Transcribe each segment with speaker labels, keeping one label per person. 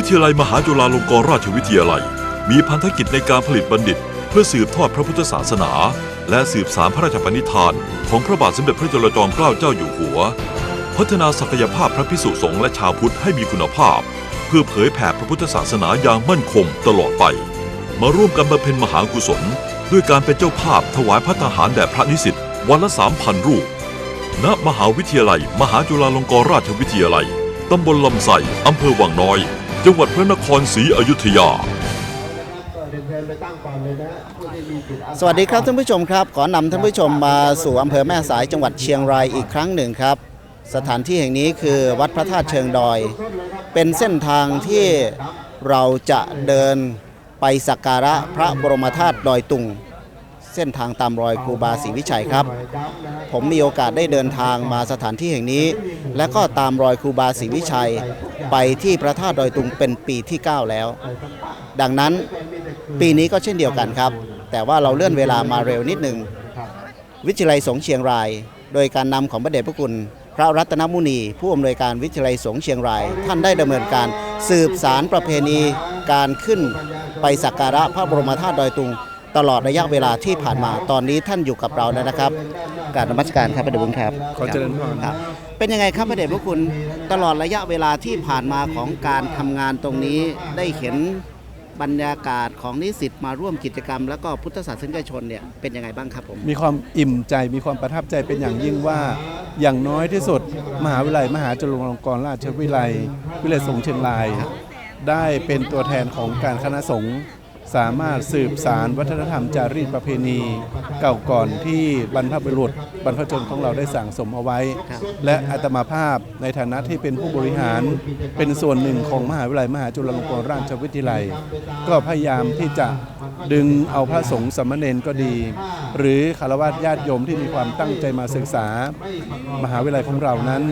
Speaker 1: วิทยาลัยมหาจุฬาลงกรณราชวิทยาลัย มีพันธกิจในการผลิตบัณฑิต เพื่อสืบทอดพระพุทธศาสนา และสืบสารพระราชปณิธาน ของพระบาทสมเด็จพระจุลจอมเกล้าเจ้าอยู่หัว พัฒนาศักยภาพพระพิสุสงฆ์และชาวพุทธให้มีคุณภาพ เพื่อเผยแผ่พระพุทธศาสนาอย่างมั่นคงตลอดไป มาร่วมกันบำเพ็ญมหากุศล ด้วยการเป็นเจ้าภาพถวายพระทหารแด่พระนิสิตวันละสามพันรูปณมหาวิทยาลัย มหาจุฬาลงกรณราชวิทยาลัย ตำบลลำไส้อำเภอวังน้อย จังหวัดพระนครศรีอยุธยา
Speaker 2: สวัสดีครับท่านผู้ชมครับ ขอนำท่านผู้ชมมาสู่อำเภอแม่สายจังหวัดเชียงรายอีกครั้งหนึ่งครับ สถานที่แห่งนี้คือวัดพระธาตุเชิงดอย เป็นเส้นทางที่เราจะเดินไปสักการะพระบรมธาตุดอยตุง เส้นทางตามรอยครูบาศรีวิชัยครับ ผมมีโอกาสได้เดินทางมาสถานที่แห่งนี้ และก็ตามรอยครูบาศรีวิชัย ไปที่พระธาตุดอยตุงเป็นปีที่ 9 แล้ว ดังนั้นปีนี้ก็เช่นเดียวกันครับ แต่ว่าเราเลื่อนเวลามาเร็วนิดหนึ่งวิทยาลัยสงเชียงราย โดยการนำของพระเดชพระคุณ พระรัตนมุนี ผู้อำนวยการวิทยาลัยสงเชียงราย ท่านได้ดำเนินการสืบสารประเพณีการขึ้นไปสักการะพระบรมธาตุดอยตุง ตลอดระยะเวลาที่ผ่านมาตอนนี้ท่านอยู่กับเราแล้วนะครับ การนมัสการครับพระเดชพระคุณครับ
Speaker 3: ขอเจริญพร
Speaker 2: ครับ เป็นยังไงครับพระเดชพระคุณตลอดระยะเวลาที่ผ่านมาของการทำงานตรงนี้ได้เห็นบรรยากาศของนิสิตมาร่วมกิจกรรม แล้วก็พุทธศาสนิกชนเนี่ยเป็นยังไงบ้างครับผม
Speaker 3: มีความอิ่มใจมีความประทับใจเป็นอย่างยิ่งว่า อย่างน้อยที่สุด มหาวิทยาลัยมหาจุฬาลงกรณราชวิทยาลัยวิทยาลัยสงฆ์เชียงราย ได้เป็นตัวแทนของการคณะสงฆ์ สามารถสืบสารวัฒนธรรมจารีตประเพณีเก่าก่อนที่บรรพบุรุษบรรพชนของเราได้สั่งสมเอาไว้
Speaker 2: ครับ
Speaker 3: และอาตมาภาพในฐานะที่เป็นผู้บริหาร เป็นส่วนหนึ่งของมหาวิทยาลัยมหาจุฬาลงกรณราชวิทยาลัย ก็พยายามที่จะดึงเอาพระสงฆ์สามเณรก็ดี หรือคารวะญาติโยมที่มีความตั้งใจมาศึกษา มหาวิทยาลัยของเรานั้น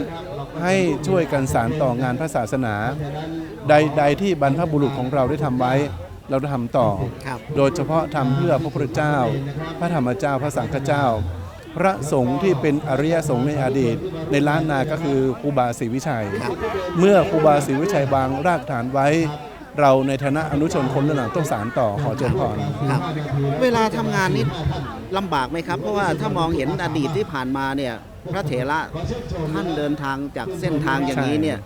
Speaker 3: ให้ช่วยกันสารต่องานพระศาสนา ใด ๆ ที่บรรพบุรุษของเราได้ทำไว้ เราทำต่อ
Speaker 2: ครับ
Speaker 3: โดยเฉพาะทำเพื่อพระพุทธเจ้า พระธรรมเจ้า พระสังฆเจ้า พระสงฆ์ที่เป็นอริยสงฆ์ในอดีต ในล้านนาก็คือครูบาศรีวิชัย เมื่อครูบาศรีวิชัยวางรากฐานไว้ เราในฐานะอนุชนคนรุ่นหลังต้องสารต่อขอเจริญพร
Speaker 2: ครับ เวลาทำงานนี่ลำบากไหมครับ เพราะว่าถ้ามองเห็นอดีตที่ผ่านมาเนี่ยพระเถระท่านเดินทางจากเส้นทางอย่างนี้เนี่ย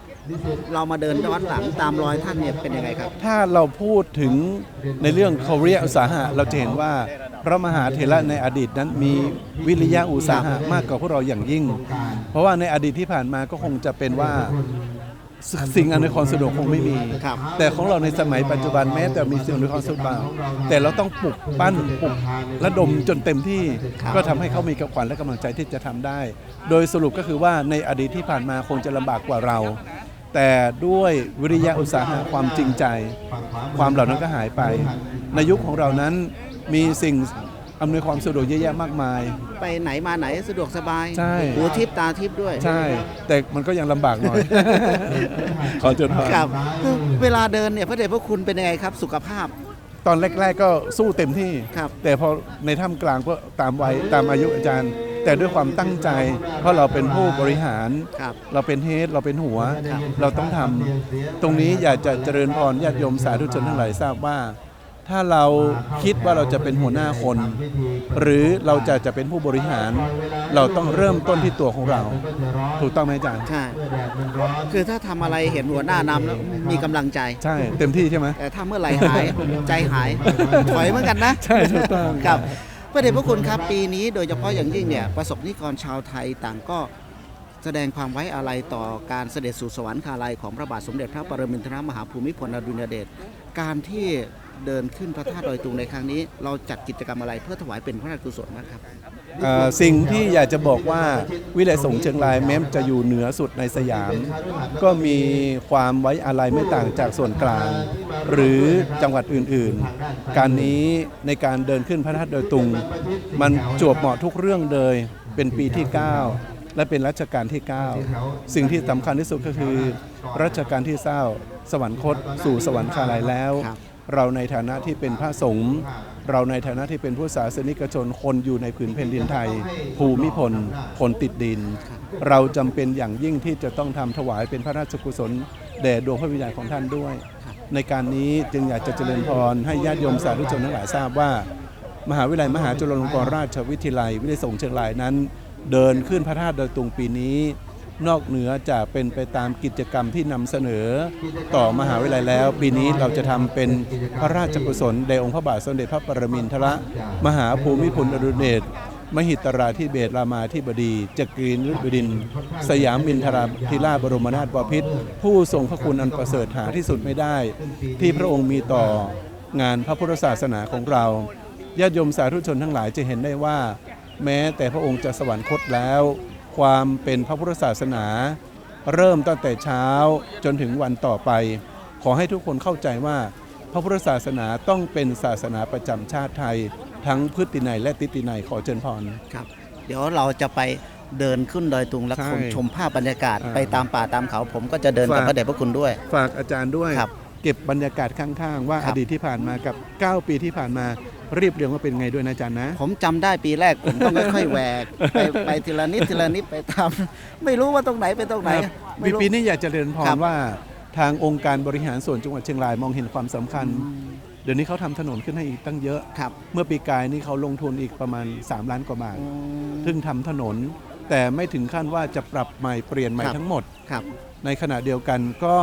Speaker 2: เรามาเดินย้อนหลังตามรอยท่านเนี่ยเป็นยังไงครับ
Speaker 3: ถ้าเราพูดถึงในเรื่องเขาเรียกอุตสาหะเราจะเห็นว่าพระมหาเถระในอดีตนั้นมีวิริยะอุตสาหะมากกว่าพวกเราอย่างยิ่ง เพราะว่าในอดีตที่ผ่านมาก็คงจะเป็นว่าสสิ่งอำนวยความสะดวกคงไม่มี
Speaker 2: ครับ
Speaker 3: แต่ของเราในสมัยปัจจุบันแม้แต่มีสิ่งอำนวยความสะดวกบ้างแต่เราต้องปลุกปั้นปลุกระดมจนเต็มที่
Speaker 2: ครับ
Speaker 3: ก็ทำให้เขามีกำลังและกำลังใจที่จะทำได้ โดยสรุปก็คือว่าในอดีตที่ผ่านมาคงจะลำบากกว่าเรา แต่ด้วยวิริยะอุตสาหะความจริงใจ ความเหล่านั้นก็หายไป ในยุคของเรานั้นมีสิ่งอำนวยความสะดวกเยอะแยะมากมาย
Speaker 2: ไปไหนมาไหนสะดวกสบาย
Speaker 3: ใช่
Speaker 2: หูทิพย์ตาทิพย์ด้วย
Speaker 3: ใช่ แต่มันก็ยังลำบากหน่อย ขอจนพร
Speaker 2: ครับ เวลาเดินเนี่ยพระเดชพระคุณเป็นยังไงครับสุขภาพ
Speaker 3: ตอนแรก ๆ ก็สู้เต็มที่
Speaker 2: ครับ
Speaker 3: แต่พอในถ้ำกลางก็ตามวัยตามอายุอาจารย์ แต่ด้วยความตั้งใจ เพราะเราเป็นผู้บริหาร
Speaker 2: ครับ
Speaker 3: เราเป็นเฮดเราเป็นหัว
Speaker 2: ครับ
Speaker 3: เราต้องทำตรงนี้อยากจะเจริญพรญาติโยมสาธุชนทั้งหลายทราบว่า ถ้าเราคิดว่าเราจะเป็นหัวหน้าคน หรือเราจะจะเป็นผู้บริหาร เราต้องเริ่มต้นที่ตัวของเรา ถูกต้องไหมอาจารย์
Speaker 2: ใช่คือถ้าทำอะไรเห็นหัวหน้านำแล้วมีกำลังใจ
Speaker 3: ใช่ เต็มที่ใช่ไหม
Speaker 2: แต่ถ้าเมื่อไหร่หายใจหายถอยเหมือนกันนะ
Speaker 3: ใช่ถูกต้อง
Speaker 2: ครับพระเดชพระคุณครับปีนี้โดยเฉพาะอย่างยิ่งเนี่ยประสบนิกรชาวไทยต่างก็แสดงความไว้อาลัยต่อการเสด็จสู่สวรรคาลัยของพระบาทสมเด็จพระปรมินทรมหาภูมิพลอดุลยเดชการที่ เดินขึ้นพระธาตุดอยตุงในครั้งนี้ เราจัดกิจกรรมอะไรเพื่อถวายเป็นพระราชกุศลนะครับ
Speaker 3: เอ่อสิ่งที่อยากจะบอกว่าวิเลยสงฆ์เชียงรายแม้จะอยู่เหนือสุดในสยาม ก็มีความไว้อาลัยไม่ต่างจากส่วนกลาง หรือจังหวัดอื่นๆ การนี้ในการเดินขึ้นพระธาตุดอยตุง มันจวบเหมาะทุกเรื่องเลยเป็นปีที่ 9 และเป็นรัชกาลที่ 9 สิ่งที่สำคัญที่สุดก็คือ รัชกาลที่เศร้าสวรรคตสู่สวรรคาลัยแล้ว
Speaker 2: ครับ
Speaker 3: เราในฐานะที่เป็นพระสงฆ์เราในฐานะที่เป็นผู้ศาสนิกชนคนอยู่ในผืนแผ่นดินไทย ภูมิพลคนติดดิน เราจำเป็นอย่างยิ่งที่จะต้องทำถวายเป็นพระราชกุศลแด่ดวงพระวิญญาณของท่านด้วย ในการนี้จึงอยากจะเจริญพรให้ญาติโยมสาธุชนทั้งหลายทราบว่า มหาวิทยาลัยมหาจุฬาลงกรณราชวิทยาลัยวิทยาสงฆ์เชียงรายนั้น เดินขึ้นพระธาตุดอยตุงปีนี้ นอกเหนือจากเป็นไปตามกิจกรรมที่นำเสนอ ต่อมหาวิทยาลัยแล้ว ปีนี้เราจะทำเป็นพระราชกุศลแด่องค์พระบาทสมเด็จพระปรมินทรมหาภูมิพลอดุลยเดชมหิตราธิเบศรามาธิบดีจักรีนฤบดิน สยามมินทราธิราชบรมนาถบพิตรผู้ทรงพระคุณอันประเสริฐหาที่สุดไม่ได้ ที่พระองค์มีต่องานพระพุทธศาสนาของเราญาติโยมสาธุชนทั้งหลายจะเห็นได้ว่า แม้แต่พระองค์จะสวรรคตแล้ว ความเป็นพระพุทธศาสนา เริ่มตั้งแต่เช้าจนถึงวันต่อไป ขอให้ทุกคนเข้าใจว่า พระพุทธศาสนาต้องเป็นศาสนาประจำชาติไทย ทั้งพฤตินัยและติตินัยขอเชิญพร
Speaker 2: ครับ เดี๋ยวเราจะไปเดินขึ้นดอยตุงและ
Speaker 3: ใช่
Speaker 2: ชมชมภาพบรรยากาศ
Speaker 3: อ่า
Speaker 2: ไปตามป่าตามเขา ผมก็จะเดินกับ
Speaker 3: ฝาก
Speaker 2: พระเดชพระคุณด้วย
Speaker 3: ฝากอาจารย์ด้วย
Speaker 2: ครับ
Speaker 3: เก็บบรรยากาศข้างๆ ว่า
Speaker 2: ครั
Speaker 3: อบ ดีตที่ผ่านมากับ 9 ปีที่ผ่านมา รีบเรียงว่าเป็นไงด้วยนะอาจารย์นะ
Speaker 2: ผมจำได้ปีแรกผมต้องค่อยๆแหวกไปไปทีละนิดทีละนิดไปตามไม่รู้ว่าตรงไหนไปตรงไหน
Speaker 3: ครับ
Speaker 2: ไม่รู้
Speaker 3: ปีนี้อยากจะเรียนพ
Speaker 2: ครั
Speaker 3: ร
Speaker 2: บ
Speaker 3: ว่าทางองค์การบริหารส่วนจังหวัดเชียงรายมองเห็นความสำคัญ เดี๋ยวนี้เขาทำถนนขึ้นให้อีกตั้งเยอะ
Speaker 2: ครับ
Speaker 3: เมื่อปีกายนี่เขาลงทุนอีกประมาณ 3 ล้านกว่าบาท
Speaker 2: อืม
Speaker 3: ซึ่งทำถนน แต่ไม่ถึงขั้นว่าจะปรับใหม่เปลี่ยนใหม่
Speaker 2: ครับ
Speaker 3: ทั้งหมด
Speaker 2: ครับ
Speaker 3: ในขณะเดียวกันก็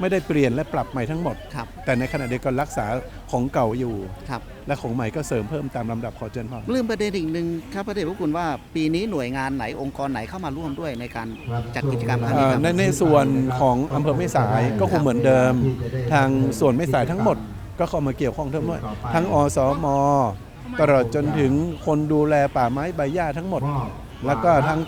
Speaker 3: ไม่ได้เปลี่ยนและปรับใหม่ทั้งหมด
Speaker 2: ครับ
Speaker 3: แต่ในขณะเดียวกันรักษาของเก่าอยู่
Speaker 2: ครับ
Speaker 3: และของใหม่ก็เสริมเพิ่มตามลำดับขอเชิญพร
Speaker 2: ลืมประเด็นอีกหนึ่งครับพระเดชพระคุณว่าปีนี้หน่วยงานไหนองค์กรไหนเข้ามาร่วมด้วยในการจัดกิจกรรมครั้ง
Speaker 3: เอ่
Speaker 2: นี้
Speaker 3: อ
Speaker 2: ครับ
Speaker 3: ในในส่วนของอำเภอแม่สายก็คงเหมือนเดิม ทางส่วนแม่สายทั้งหมดก็เข้ามาเกี่ยวข้องทั้งหมดทั้งอสมตลอดจนถึงคนดูแลป่าไม้ใบหญ้าทั้งหมด แล้วก็ทั้ง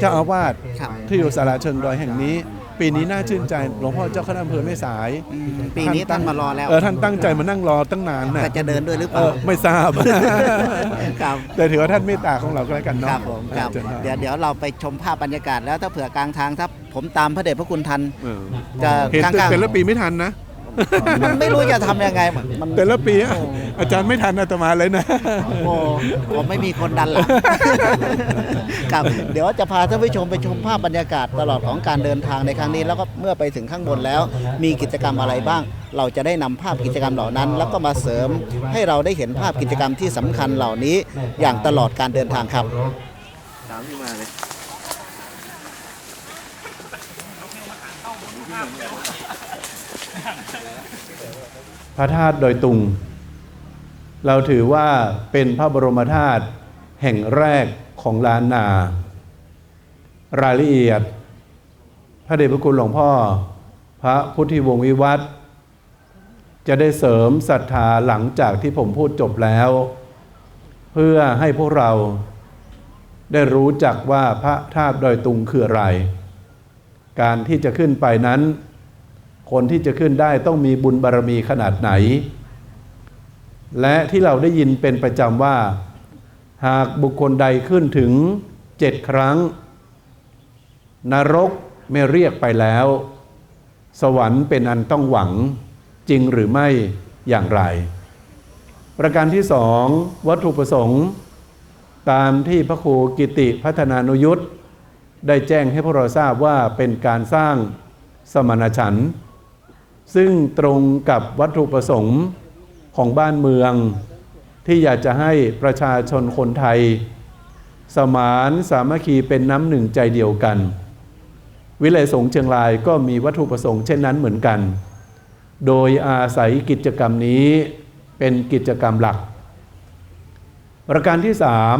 Speaker 3: เจ้าอาวาส
Speaker 2: ครับ
Speaker 3: ที่อยู่สาราเชิงดอยแห่งนี้ ปีนี้น่าชื่นใจหลวงพ่อเจ้าคณะอำเภอแม่สาย
Speaker 2: อืมปีนี้ท่านมารอแล้ว
Speaker 3: เออท่านตั้งใจมานั่งรอตั้งนานนะ
Speaker 2: แต่จะเดินด้วยหรือเป
Speaker 3: เอ
Speaker 2: ล่า
Speaker 3: อไม่ทราบ
Speaker 2: ครับ
Speaker 3: แต่ถือว่าท่านเมตตาของเราก็แล้วกัน
Speaker 2: ค
Speaker 3: เนาะ
Speaker 2: รับผมครับ
Speaker 3: เชิญครับ
Speaker 2: เดี๋ยวเดี๋ยวเราไปชมภาพบรรยากาศแล้วถ้าเผื่อกลางทางถ้าผมตามพระเดชพระคุณทัน
Speaker 3: เออ
Speaker 2: จะ
Speaker 3: เห็น
Speaker 2: ข้างๆ
Speaker 3: แต่ละปีไม่ทันนะ
Speaker 2: มันไม่รู้จะทำยังไงมัน
Speaker 3: แต่ละปีอะอาจารย์ไม่ทันอาตมาเลยนะ
Speaker 2: โอ้ผมไม่มีคนดันหลัง ครับ เดี๋ยวจะพาท่านผู้ชมไปชมภาพบรรยากาศตลอดของการเดินทางในครั้งนี้ แล้วก็เมื่อไปถึงข้างบนแล้ว มีกิจกรรมอะไรบ้าง เราจะได้นำภาพกิจกรรมเหล่านั้น แล้วก็มาเสริมให้เราได้เห็นภาพกิจกรรมที่สำคัญเหล่านี้อย่างตลอดการเดินทางครับ
Speaker 4: ตามที่มาเลย
Speaker 3: พระธาตุดอยตุง เราถือว่าเป็นพระบรมธาตุแห่งแรกของล้านนา รายละเอียด พระเดชพระคุณหลวงพ่อ พระพุทธิวงศ์วิวัฒจะได้เสริมศรัทธาหลังจากที่ผมพูดจบแล้ว เพื่อให้พวกเราได้รู้จักว่าพระธาตุดอยตุงคืออะไร การที่จะขึ้นไปนั้น คนที่จะขึ้นได้ต้องมีบุญบารมีขนาดไหน และที่เราได้ยินเป็นประจำว่า หากบุคคลใดขึ้นถึงเจ็ดครั้ง นรกไม่เรียกไปแล้ว สวรรค์เป็นอันต้องหวังจริงหรือไม่อย่างไร ประการที่สองวัตถุประสงค์ ตามที่พระครูกิติพัฒนานุยุทธได้แจ้งให้พวกเราทราบว่าเป็นการสร้างสมณฉันท์ ซึ่งตรงกับวัตถุประสงค์ของบ้านเมือง ที่อยากจะให้ประชาชนคนไทย สมานสามัคคีเป็นน้ำหนึ่งใจเดียวกัน วิเลยสงเชียงรายก็มีวัตถุประสงค์เช่นนั้นเหมือนกัน โดยอาศัยกิจกรรมนี้เป็นกิจกรรมหลัก ประการที่สาม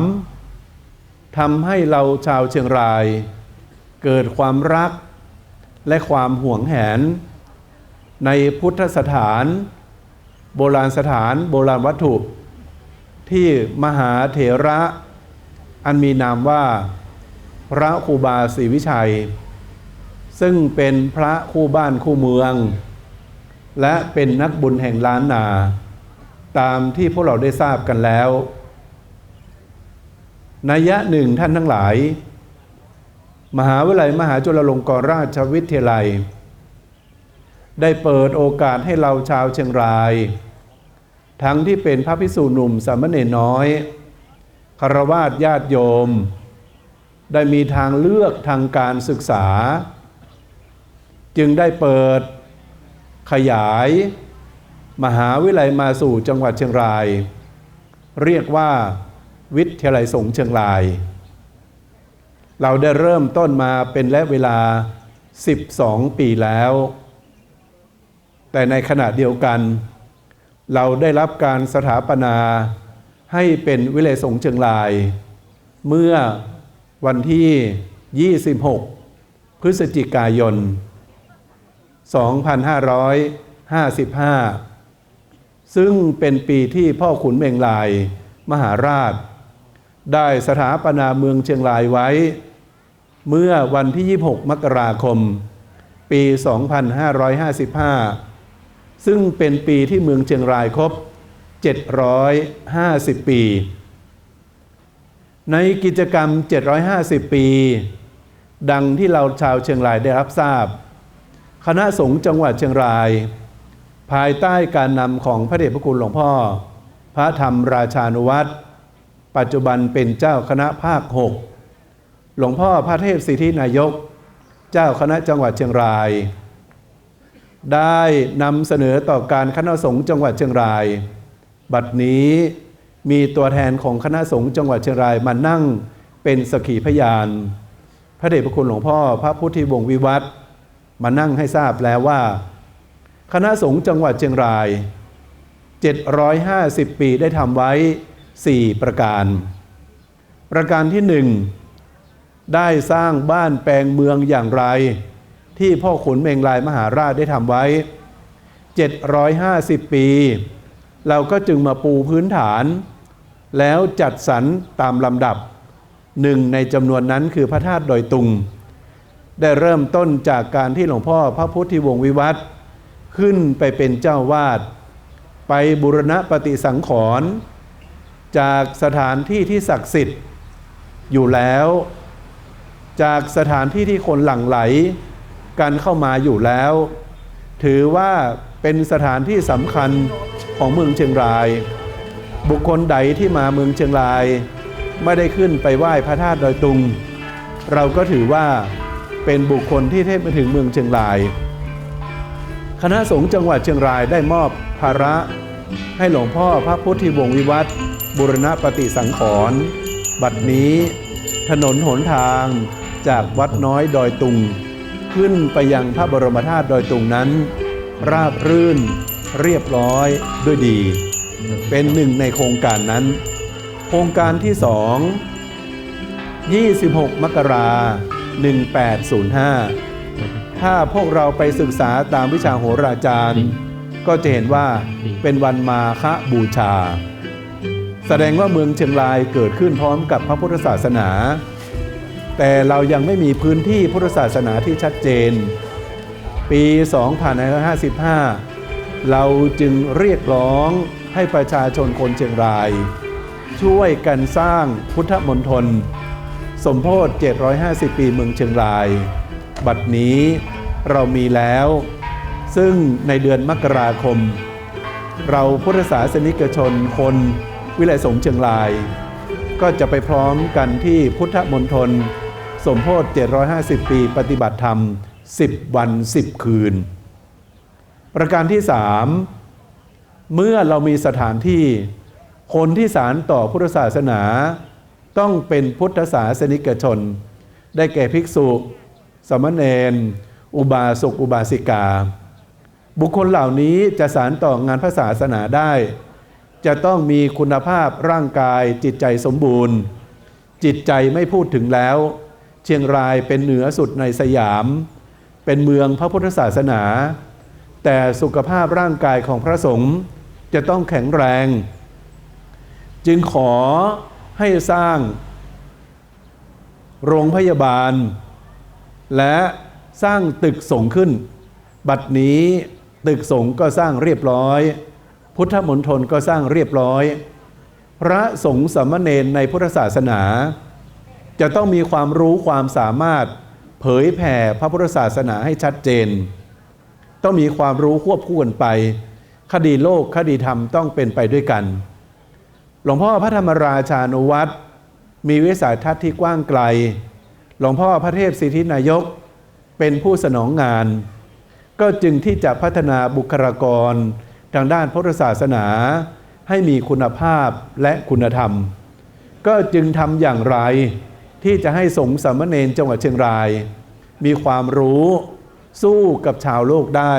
Speaker 3: ทำให้เราชาวเชียงราย เกิดความรักและความห่วงแหน ในพุทธสถาน โบราณสถานโบราณวัตถุ ที่มหาเถระอันมีนามว่า พระครูบาศรีวิชัย ซึ่งเป็นพระคู่บ้านคู่เมือง และเป็นนักบุญแห่งล้านนา ตามที่พวกเราได้ทราบกันแล้วนัยยะหนึ่งท่านทั้งหลาย มหาวิทยาลัยมหาจุฬาลงกรณราชวิทยาลัย ได้เปิดโอกาสให้เราชาวเชียงราย ทั้งที่เป็นพระภิกษุหนุ่มสามเณรน้อยคารวาสญาติโยม ได้มีทางเลือกทางการศึกษา จึงได้เปิดขยาย มหาวิทยาลัยมาสู่จังหวัดเชียงราย เรียกว่าวิทยาลัยสงฆ์เชียงราย เราได้เริ่มต้นมาเป็นและเวลา 12 ปีแล้ว แต่ในขณะเดียวกัน เราได้รับการสถาปนาให้เป็นวิเลยสงเชียงราย เมื่อวันที่ 26 พฤศจิกายน 2555 ซึ่งเป็นปีที่พ่อขุนเมงลายมหาราช ได้สถาปนาเมืองเชียงรายไว้ เมื่อวันที่ 26 มกราคม ปี 2555 ซึ่งเป็นปีที่เมืองเชียงรายครบ 750 ปี ในกิจกรรม 750 ปี ดังที่เราชาวเชียงรายได้รับทราบ คณะสงฆ์จังหวัดเชียงราย ภายใต้การนำของพระเดชพระคุณหลวงพ่อ พระธรรมราชานุวัตรปัจจุบันเป็นเจ้าคณะภาค 6 หลวงพ่อพระเทพสิทธินายก เจ้าคณะจังหวัดเชียงราย ได้นำเสนอต่อการคณะสงฆ์จังหวัดเชียงราย บัดนี้มีตัวแทนของคณะสงฆ์จังหวัดเชียงรายมานั่งเป็นสกขีพยาน พระเดชพระคุณหลวงพ่อพระพุทธิวงศ์วิวัฒมานั่งให้ทราบแล้วว่า คณะสงฆ์จังหวัดเชียงราย 750 ปีได้ทำไว้ 4 ประการ ประการที่หนึ่งได้สร้างบ้านแปลงเมืองอย่างไร ที่พ่อขุนเมงลายมหาราชได้ทำไว้ 750 ปี เราก็จึงมาปูพื้นฐาน แล้วจัดสรรตามลำดับหนึ่งในจำนวนนั้นคือพระธาตุดอยตุง ได้เริ่มต้นจากการที่หลวงพ่อพระพุทธิวงศ์วิวัฒน์ขึ้นไปเป็นเจ้าวาด ไปบุรณะปฏิสังขรณ์จากสถานที่ที่ศักดิ์สิทธิ์อยู่แล้ว จากสถานที่ที่คนหลั่งไหล กันเข้ามาอยู่แล้ว ถือว่าเป็นสถานที่สำคัญของเมืองเชียงราย บุคคลใดที่มาเมืองเชียงราย ไม่ได้ขึ้นไปไหว้พระธาตุดอยตุง เราก็ถือว่าเป็นบุคคลที่เทพมาถึงเมืองเชียงราย คณะสงฆ์จังหวัดเชียงรายได้มอบภาระให้หลวงพ่อพระพุทธิวงศ์วิวัฒน์บุรณปฏิสังขรณ์บัดนี้ถนนหนทางจากวัดน้อยดอยตุง ขึ้นไปยังพระบรมธาตุดอยตุงนั้น ราบรื่นเรียบร้อยด้วยดี เป็นหนึ่งในโครงการนั้น โครงการที่สอง26 มกรา1805 ถ้าพวกเราไปศึกษาตามวิชาโหราจารย์ ก็จะเห็นว่าเป็นวันมาฆบูชา แสดงว่าเมืองเชียงรายเกิดขึ้นพร้อมกับพระพุทธศาสนา แต่เรายังไม่มีพื้นที่พุทธศาสนาที่ชัดเจน ปี 2555 เราจึงเรียกร้องให้ประชาชนคนเชียงราย ช่วยกันสร้างพุทธมณฑลสมโพธิ750 ปีเมืองเชียงราย บัดนี้เรามีแล้ว ซึ่งในเดือนมกราคม เราพุทธศาสนิกชนคนวิไลสงเชียงราย ก็จะไปพร้อมกันที่พุทธมณฑล สมโพธิ750 ปี ปฏิบัติธรรม 10 วัน 10 คืน ประการที่ 3 เมื่อเรามีสถานที่ คนที่สารต่อพุทธศาสนา ต้องเป็นพุทธศาสนิกชน ได้แก่ภิกษุ สมณเณรอุบาสกอุบาสิกา บุคคลเหล่านี้จะสารต่องานพระศาสนาได้ จะต้องมีคุณภาพร่างกายจิตใจสมบูรณ์จิตใจไม่พูดถึงแล้ว ชียงรายเป็นเหนือสุดในสยาม เป็นเมืองพระพุทธศาสนา แต่สุขภาพร่างกายของพระสงฆ์จะต้องแข็งแรง จึงขอให้สร้าง โรงพยาบาล และสร้างตึกสงฆ์ขึ้น บัดนี้ตึกสงฆ์ก็สร้างเรียบร้อย พุทธมณฑลก็สร้างเรียบร้อย พระสงฆ์สามเณรในพุทธศาสนา จะต้องมีความรู้ความสามารถเผยแผ่พระพุทธศาสนาให้ชัดเจน ต้องมีความรู้ควบคู่กันไป คดีโลกคดีธรรมต้องเป็นไปด้วยกัน หลวงพ่อพระธรรมราชานุวัตรมีวิสัยทัศน์ที่กว้างไกล หลวงพ่อพระเทพสิทธินายกเป็นผู้สนองงาน ก็จึงที่จะพัฒนาบุคลากรทางด้านพุทธศาสนา ให้มีคุณภาพและคุณธรรม ก็จึงทำอย่างไร ที่จะให้สงฆ์สามเณรจังหวัดเชียงราย มีความรู้สู้กับชาวโลกได้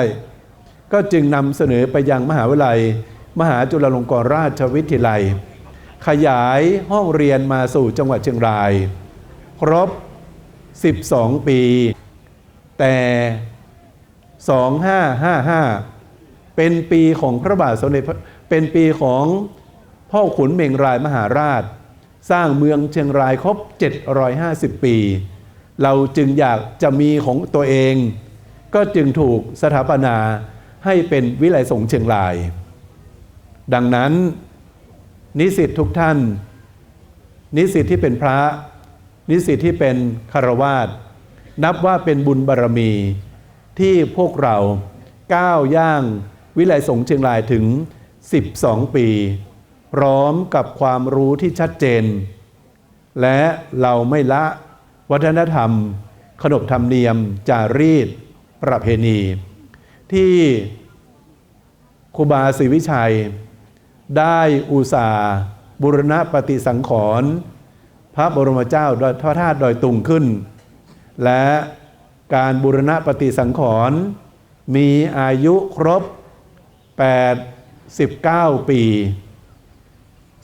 Speaker 3: ก็จึงนำเสนอไปยังมหาวิทยาลัย มหาจุฬาลงกรณราชวิทยาลัย ขยายห้องเรียนมาสู่จังหวัดเชียงราย ครบ 12 ปี แต่ 2555 เป็นปีของพระบาทสมเด็จเป็นปีของพ่อขุนเมงรายมหาราช สร้างเมืองเชียงรายครบ 750 ปี เราจึงอยากจะมีของตัวเอง ก็จึงถูกสถาปนาให้เป็นวิไลสงเชียงราย ดังนั้นนิสิตทุกท่าน นิสิตที่เป็นพระ นิสิตที่เป็นคารวาสนับว่าเป็นบุญบารมี ที่พวกเราก้าวย่างวิไลสงเชียงรายถึง 12 ปี พร้อมกับความรู้ที่ชัดเจน และเราไม่ละวัฒนธรรม ขนบธรรมเนียม จารีต ประเพณี ที่ครูบาศรีวิชัย ได้อุตสาห์บุรณปฏิสังขรณ์พระบรมเจ้าดอยพระธาตุดอยตุงขึ้น และการบุรณปฏิสังขรณ์มีอายุครบ89ปี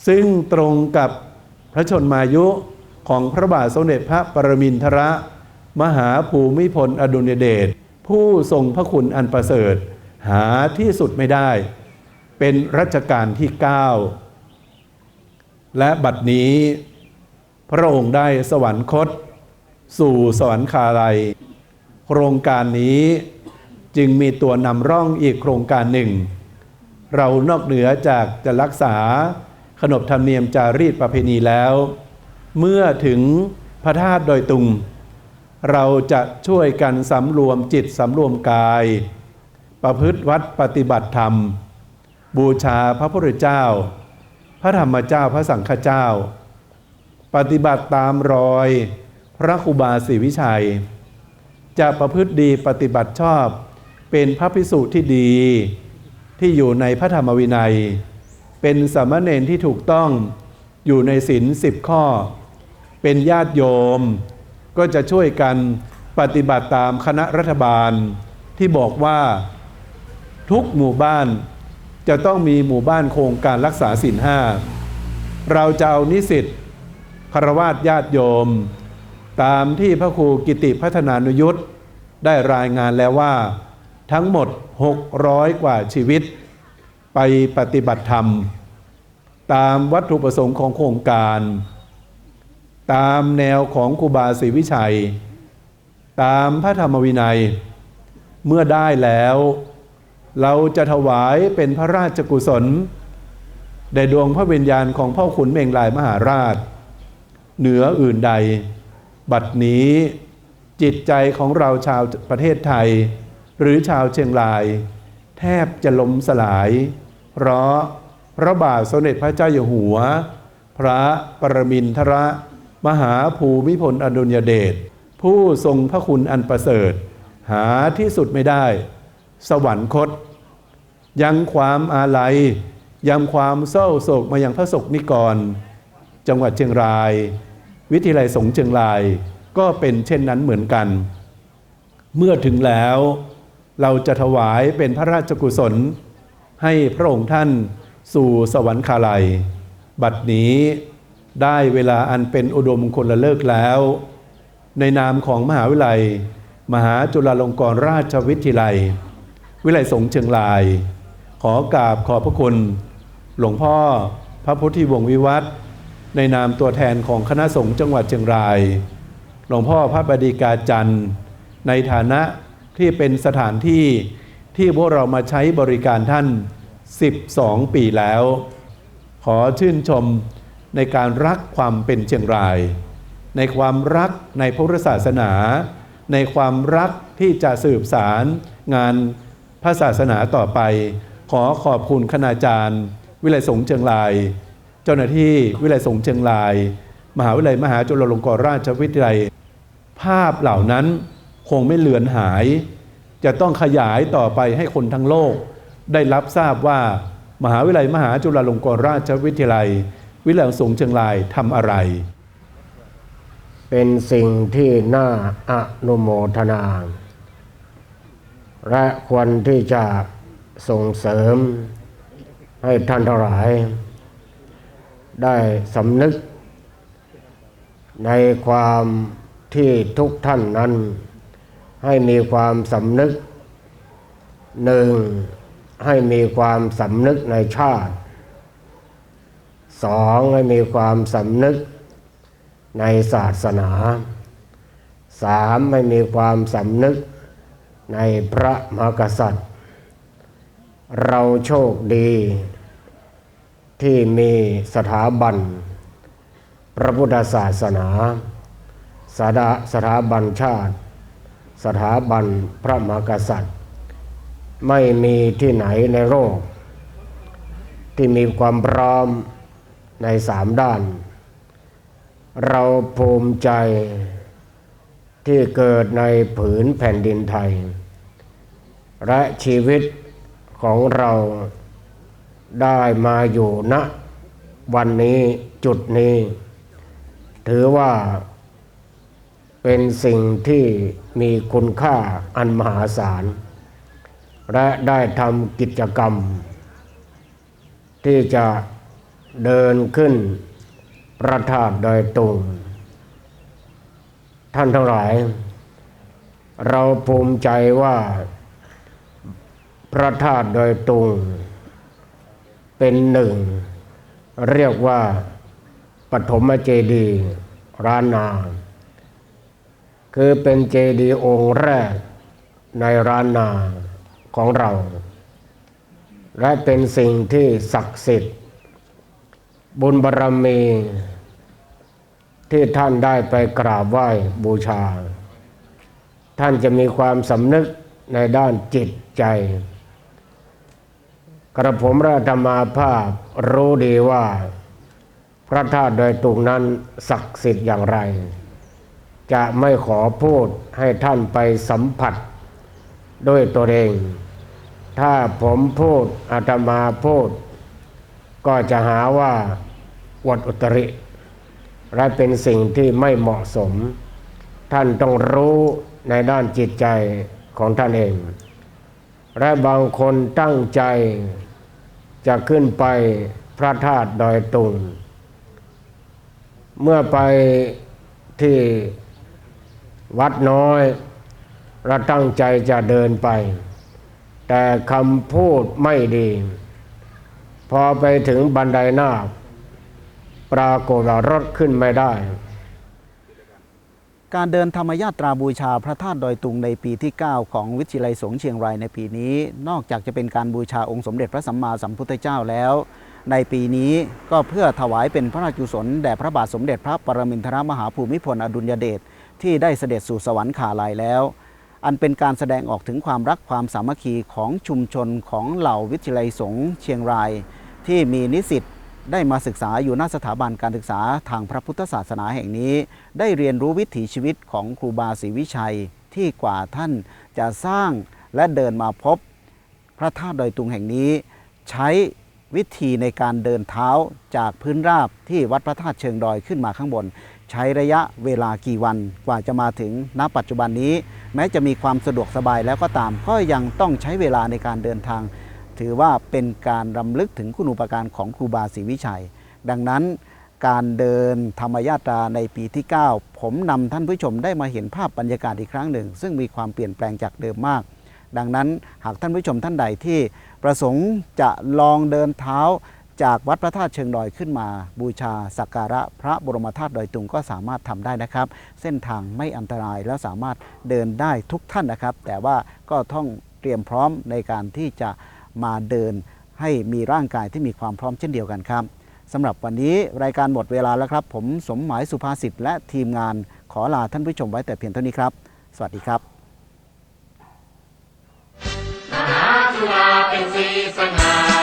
Speaker 3: ซึ่งตรงกับพระชนมายุของพระบาทสมเด็จพระปรมินทรมหาภูมิพลอดุลยเดชผู้ทรงพระคุณอันประเสริฐ หาที่สุดไม่ได้ เป็นรัชกาลที่ 9 และบัดนี้ พระองค์ได้สวรรคต สู่สวรรคาลัย โครงการนี้จึงมีตัวนำร่องอีกโครงการหนึ่ง เรานอกเหนือจากจะรักษา ขนบธรรมเนียมจารีตประเพณีแล้ว เมื่อถึงพระธาตุดอยตุง เราจะช่วยกันสำรวมจิตสำรวมกาย ประพฤติวัดปฏิบัติธรรม บูชาพระพุทธเจ้า พระธรรมเจ้าพระสังฆเจ้า ปฏิบัติตามรอย พระครูบาศรีวิชัย จะประพฤติดีปฏิบัติชอบเป็นพระพิสุที่ดีที่อยู่ในพระธรรมวินัย เป็นสามเณรที่ถูกต้องอยู่ในศีลสิบข้อ เป็นญาติโยม ก็จะช่วยกันปฏิบัติตามคณะรัฐบาล ที่บอกว่าทุกหมู่บ้านจะต้องมีหมู่บ้านโครงการรักษาศีลห้าเราจะเอานิสิตคารวาสญาติโยม ตามที่พระครูกิติพัฒนานุยุทธได้รายงานแล้วว่า ทั้งหมด 600 กว่าชีวิต ไปปฏิบัติธรรม ตามวัตถุประสงค์ของโครงการ ตามแนวของครูบาศรีวิชัย ตามพระธรรมวินัย เมื่อได้แล้ว เราจะถวายเป็นพระราชกุศลแด่ดวงพระวิญญาณของพ่อขุนเมงลายมหาราช เหนืออื่นใด บัดนี้จิตใจของเราชาวประเทศไทย หรือชาวเชียงราย แทบจะล้มสลาย เพราะพระบาทสมเด็จพระเจ้าอยู่หัว พระปรมินทรมหาภูมิพลอดุลยเดชผู้ทรงพระคุณอันประเสริฐ หาที่สุดไม่ได้ สวรรคต ยังความอาลัยยังความเศร้าโศกมายังพระศกนิกร จังหวัดเชียงราย วิทยาลัยสงฆ์เชียงรายก็เป็นเช่นนั้นเหมือนกัน เมื่อถึงแล้ว เราจะถวายเป็นพระราชกุศล ให้พระองค์ท่านสู่สวรรคาลัย บัดนี้ได้เวลาอันเป็นอุดมมงคลละเลิกแล้ว ในนามของมหาวิทยาลัย มหาจุฬาลงกรณราชวิทยาลัย วิทยาลัยสงเชียงราย ขอกราบขอบพระคุณ หลวงพ่อพระพุทธิวงศ์วิวัฒน์ในนามตัวแทนของคณะสงฆ์จังหวัดเชียงราย หลวงพ่อพระบดีกาจันทร์ ในฐานะที่เป็นสถานที่ ที่พวกเรามาใช้บริการท่าน 12 ปีแล้ว ขอชื่นชมในการรักความเป็นเชียงราย ในความรักในพระพุทธศาสนา ในความรักที่จะสืบสารงานพระศาสนาต่อไป ขอขอบคุณคณาจารย์ วิไลสงเชียงราย เจ้าหน้าที่วิไลสงเชียงราย มหาวิทยาลัยมหาจุฬาลงกรณราชวิทยาลัย ภาพเหล่านั้นคงไม่เลือนหาย จะต้องขยายต่อไปให้คนทั้งโลก ได้รับทราบว่ามหาวิทยาลัยมหาจุฬาลงกรณราชวิทยาลัย วิทยาลัยสงเชียงรายทำอะไร
Speaker 5: เป็นสิ่งที่น่าอนุโมทนา และควรที่จะส่งเสริมให้ท่านทั้งหลาย ได้สำนึกในความที่ทุกท่านนั้น ให้มีความสำนึกหนึ่งให้มีความสำนึกในชาติสองให้มีความสำนึกในศาสนาสามไม่มีความสำนึกในพระมหากษัตริย์ เราโชคดี ที่มีสถาบัน พระพุทธศาสนา สถาสถาบันชาติ สถาบันพระมหากษัตริย์ ไม่มีที่ไหนในโลกที่มีความพร้อมในสามด้าน เราภูมิใจที่เกิดในผืนแผ่นดินไทย และชีวิตของเราได้มาอยู่ณวันนี้จุดนี้ ถือว่า เป็นสิ่งที่มีคุณค่าอันมหาศาล และได้ทำกิจกรรม ที่จะเดินขึ้นพระธาตุดอยตุง ท่านทั้งหลาย เราภูมิใจว่าพระธาตุดอยตุง เป็นหนึ่ง เรียกว่าปฐมเจดีย์รานา คือเป็นเจดีย์องค์แรกในร้านนาของเรา และเป็นสิ่งที่ศักดิ์สิทธิ์ บุญบารรมี ที่ท่านได้ไปกราบไหว้บูชา ท่านจะมีความสำนึกในด้านจิตใจ กระผมราธรรมาภาพรู้ดีว่า พระธาตุโดอยตุงนั้นศักดิ์สิทธิ์อย่างไร จะไม่ขอพูดให้ท่านไปสัมผัสด้วยตัวเอง ถ้าผมพูดอาตมาพูด ก็จะหาว่าอวดอุตริ และเป็นสิ่งที่ไม่เหมาะสม ท่านต้องรู้ในด้านจิตใจของท่านเอง และบางคนตั้งใจจะขึ้นไปพระธาตุดอยตุง เมื่อไปที่ วัดน้อยเราตั้งใจจะเดินไป แต่คำพูดไม่ดี พอไปถึงบันไดนาคปรากฏว่ารถขึ้นไม่ได้
Speaker 2: การเดินธรรมยาตราบูชาพระธาตุดอยตุงในปีที่ 9 ของวิทยาลัยสงเชียงรายในปีนี้ นอกจากจะเป็นการบูชาองค์สมเด็จพระสัมมาสัมพุทธเจ้าแล้ว ในปีนี้ก็เพื่อถวายเป็นพระราชกุศลแด่พระบาทสมเด็จพระปรมินทรมหาภูมิพลอดุลยเดช ที่ได้เสด็จสู่สวรรค์ขาลายแล้ว อันเป็นการแสดงออกถึงความรักความสามัคคีของชุมชนของเหล่าวิทยาลัยสงฆ์เชียงราย ที่มีนิสิตได้มาศึกษาอยู่ณสถาบันการศึกษาทางพระพุทธศาสนาแห่งนี้ ได้เรียนรู้วิถีชีวิตของครูบาศรีวิชัยที่กว่าท่านจะสร้างและเดินมาพบ พระธาตุดอยตุงแห่งนี้ ใช้วิธีในการเดินเท้าจากพื้นราบที่วัดพระธาตุเชิงดอยขึ้นมาข้างบน ใช้ระยะเวลากี่วันกว่าจะมาถึงณปัจจุบันนี้ แม้จะมีความสะดวกสบายแล้วก็ตาม ก็ยังต้องใช้เวลาในการเดินทาง ถือว่าเป็นการรำลึกถึงคุณูปการของครูบาศรีวิชัย ดังนั้นการเดินธรรมยาตราในปีที่ 9 ผมนำท่านผู้ชมได้มาเห็นภาพบรรยากาศอีกครั้งหนึ่ง ซึ่งมีความเปลี่ยนแปลงจากเดิมมาก ดังนั้นหากท่านผู้ชมท่านใดที่ประสงค์จะลองเดินเท้า จากวัดพระธาตุเชิงดอยขึ้นมาบูชาสักการะพระบรมธาตุดอยตุงก็สามารถทำได้นะครับ เส้นทางไม่อันตรายแล้วสามารถเดินได้ทุกท่านนะครับ แต่ว่าก็ต้องเตรียมพร้อมในการที่จะมาเดินให้มีร่างกายที่มีความพร้อมเช่นเดียวกันครับสำหรับวันนี้รายการหมดเวลาแล้วครับ ผมสมหมายสุภาษิตและทีมงานขอลาท่านผู้ชมไว้แต่เพียงเท่านี้ครับ สวัสดีครับ
Speaker 6: จุาเป็นสีสง่า